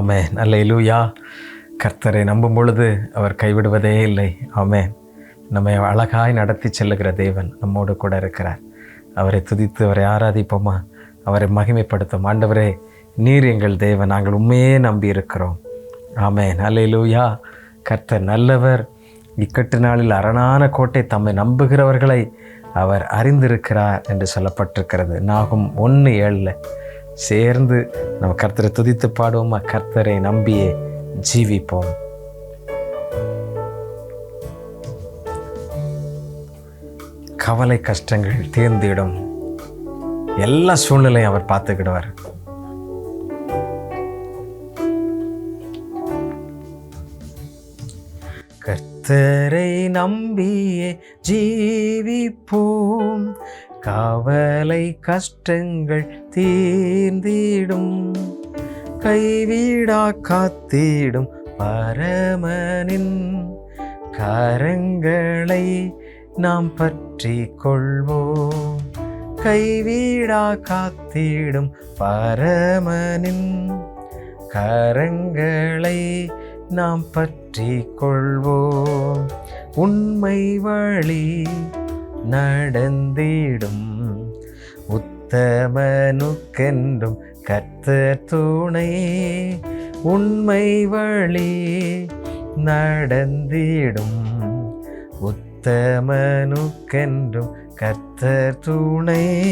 ஆமே நல்ல இலூயா கர்த்தரை நம்பும் பொழுது அவர் கைவிடுவதே இல்லை. ஆமே நம்மை அழகாய் நடத்தி செல்லுகிற தேவன் நம்மோடு கூட இருக்கிறார். அவரை துதித்து அவரை ஆராதிப்போமா? அவரை மகிமைப்படுத்தும் ஆண்டவரே நீர் எங்கள் தேவன் நாங்கள் உண்மையே நம்பி இருக்கிறோம். ஆமே நல்ல இலூயா கர்த்தர் நல்லவர். இக்கட்டு நாளில் அரணான கோட்டை தம்மை நம்புகிறவர்களை அவர் அறிந்திருக்கிறார் என்று சொல்லப்பட்டிருக்கிறது. நாகும் ஒன்று ஏழில். சேர்ந்து நம்ம கர்த்தரை துதித்து பாடுவோமா? கர்த்தரை நம்பியே ஜீவிப்போம். கவலை கஷ்டங்கள் தேர்ந்திடும் எல்லா சூழ்நிலையும் அவர் பார்த்துக்கிடுவார். கர்த்தரை நம்பியே ஜீவிப்போம். கவலை கஷ்டங்கள் தீர்ந்திடும். கைவிடா காத்திடும் பரமனின் கரங்களை நாம் பற்றி கொள்வோம். கைவிடா காத்திடும் பரமனின் கரங்களை நாம் பற்றி கொள்வோம். உண்மை வழி நடந்திடும். உத்தமனுக்கென்றும் கர்த்தர் துணை. உண்மை வழி நடந்திடும். உத்தமனுக்கென்றும் கர்த்தர் துணை.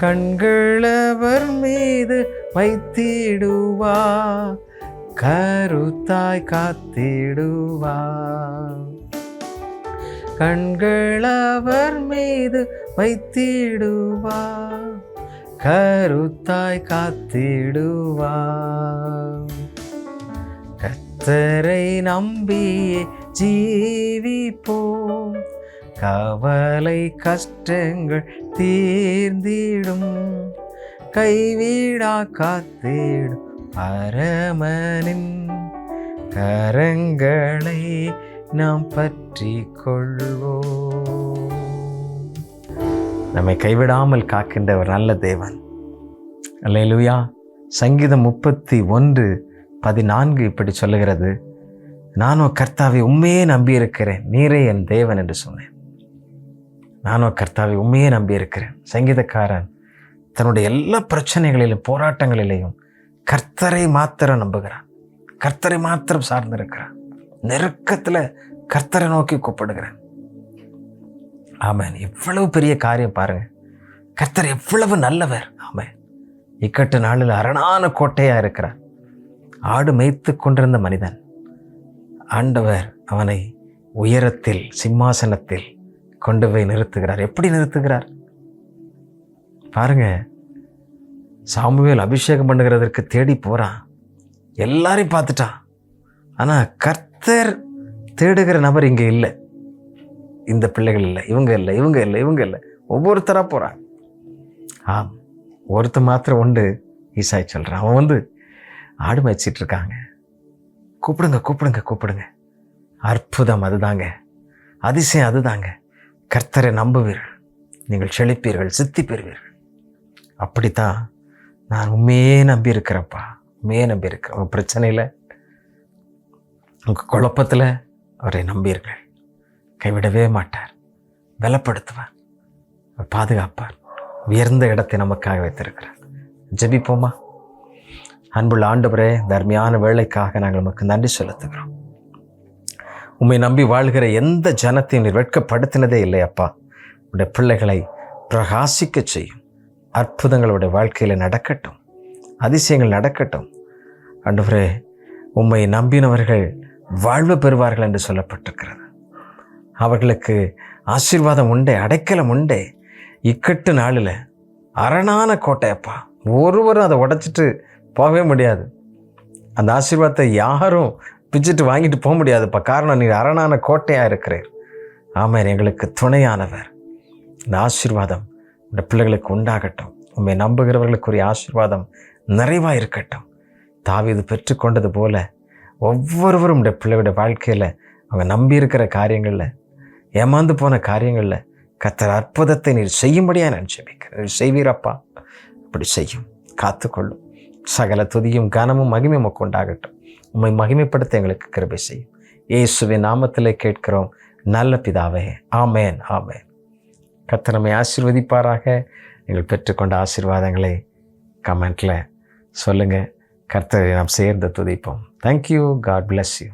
கண்களவர் மீது வைத்திடுவா. கருத்தாய் காத்திடுவா. கண்கள் அவர் மீது வைத்திடுவா. கருத்தாய் காத்திடுவா. கத்தரை நம்பியே ஜீவிப்போம். கவலை கஷ்டங்கள் தீர்ந்திடும். கைவிடா காத்திடும் பரமனின் கரங்களை நாம் பற்றி கொள்வோம். நம்மை கைவிடாமல் காக்கின்ற ஒரு நல்ல தேவன். அல்ல லூயா சங்கீதம் முப்பத்தி ஒன்று பதினான்கு இப்படி சொல்லுகிறது. நானோ கர்த்தாவை உண்மையே நம்பியிருக்கிறேன். நீரே என் தேவன் என்று சொன்னேன். நானோ கர்த்தாவை உண்மையே நம்பியிருக்கிறேன். சங்கீதக்காரன் தன்னுடைய எல்லா பிரச்சனைகளிலும் போராட்டங்களிலேயும் கர்த்தரை மாத்திரம் நம்புகிறான். கர்த்தரை மாத்திரம் சார்ந்திருக்கிறான். நெருக்கத்தில் கர்த்தரை நோக்கி கூப்பிடுகிறேன். ஆமாம் எவ்வளவு பெரிய காரியம் பாருங்கள் கர்த்தர் எவ்வளவு நல்லவர். ஆமாம் இக்கட்டு நாளில் அரணான கோட்டையாக இருக்கிறார் ஆடு மேய்த்து கொண்டிருந்த மனிதன் ஆண்டவர் அவனை உயரத்தில் சிம்மாசனத்தில் கொண்டு போய் நிறுத்துகிறார். எப்படி நிறுத்துகிறார்? பாருங்க. சாமுவேல் அபிஷேகம் பண்ணுகிறதற்கு தேடி போகிறான் எல்லாரையும் பார்த்துட்டான். ஆனால் கர்த்தர் தேடுகிற நபர் இங்கே இல்லை. இந்த பிள்ளைகள் இல்லை இவங்க இல்லை இவங்க இல்லை இவங்க இல்லை. ஒவ்வொருத்தராக போகிறாங்க ஆம் ஒருத்தர் மாத்திரம் உண்டு ஈசாய் சொல்கிறான் அவன் வந்து ஆடு மேய்ச்சிட்டு இருக்காங்க. கூப்பிடுங்க கூப்பிடுங்க கூப்பிடுங்க. அற்புதம் அதுதாங்க. அதிசயம் அதுதாங்க. கர்த்தரை நம்புவீர்கள். நீங்கள் செழிப்பீர்கள் சித்தி பெறுவீர்கள் அப்படித்தான் நான் உண்மையே நம்பி இருக்கிறேன்ப்பா உண்மையே நம்பி இருக்கிறேன் உங்கள் பிரச்சனையில் உங்கள் குழப்பத்தில் அவரை நம்பீர்கள். கைவிடவே மாட்டார். பலப்படுத்துவார். அவர் பாதுகாப்பார். உயர்ந்த இடத்தை நமக்காக வைத்திருக்கிறார். ஜெபிப்போமா? அன்புள்ள ஆண்டவரே தர்மியான வேலைக்காக நாங்கள் நமக்கு நன்றி செலுத்துகிறோம். உண்மை நம்பி வாழ்கிற எந்த ஜனத்தையும் நீர் வெட்கப்படுத்தினதே இல்லை அப்பா. உடைய பிள்ளைகளை பிரகாசிக்க செய்யும். அற்புதங்களுடைய வாழ்க்கையில் நடக்கட்டும். அதிசயங்கள் நடக்கட்டும். அன்றுவரே உண்மை நம்பினவர்கள் வாழ்வு பெறுவார்கள் என்று சொல்லப்பட்டிருக்கிறது. அவர்களுக்கு ஆசீர்வாதம் உண்டே அடைக்கலம் உண்டே. இக்கட்டு நாளில் அரணான கோட்டையப்பா. ஒருவரும் அதை உடைச்சிட்டு போகவே முடியாது. அந்த ஆசீர்வாதத்தை யாரும் பிச்சுட்டு வாங்கிட்டு போக முடியாதுப்பா. காரணம் நீ அரணான கோட்டையாக இருக்கிறீர். ஆமாம் எங்களுக்கு துணையானவர். இந்த ஆசீர்வாதம் இந்த பிள்ளைகளுக்கு உண்டாகட்டும். உண்மை நம்புகிறவர்களுக்குரிய ஆசீர்வாதம் நிறைவாக இருக்கட்டும் தாவீது பெற்றுக்கொண்டது போல ஒவ்வொருவரும் இந்த பிள்ளைகளுடைய வாழ்க்கையில் அவங்க நம்பி இருக்கிற காரியங்களில் ஏமாந்து போன காரியங்களில் கத்தர் அற்புதத்தை நீர் செய்யும்படியாக நான் ஜெபிக்கிறேன். செய்வீரப்பா. அப்படி செய்யும். காத்துக்கொள்ளும். சகல துதியும் கனமும் மகிமை உமக்கு உண்டாகட்டும். உண்மை மகிமைப்படுத்த எங்களுக்கு கிருபை செய்யும். இயேசுவின் நாமத்தில் கேட்கிறோம். நல்ல பிதாவே ஆமேன் ஆமேன். கத்தனமை நம்மை நீங்கள் பெற்றுக்கொண்ட ஆசீர்வாதங்களை கமெண்ட்டில் சொல்லுங்கள் கர்த்தரை நாம் சேர்ந்து துதிப்போம். Thank you God bless you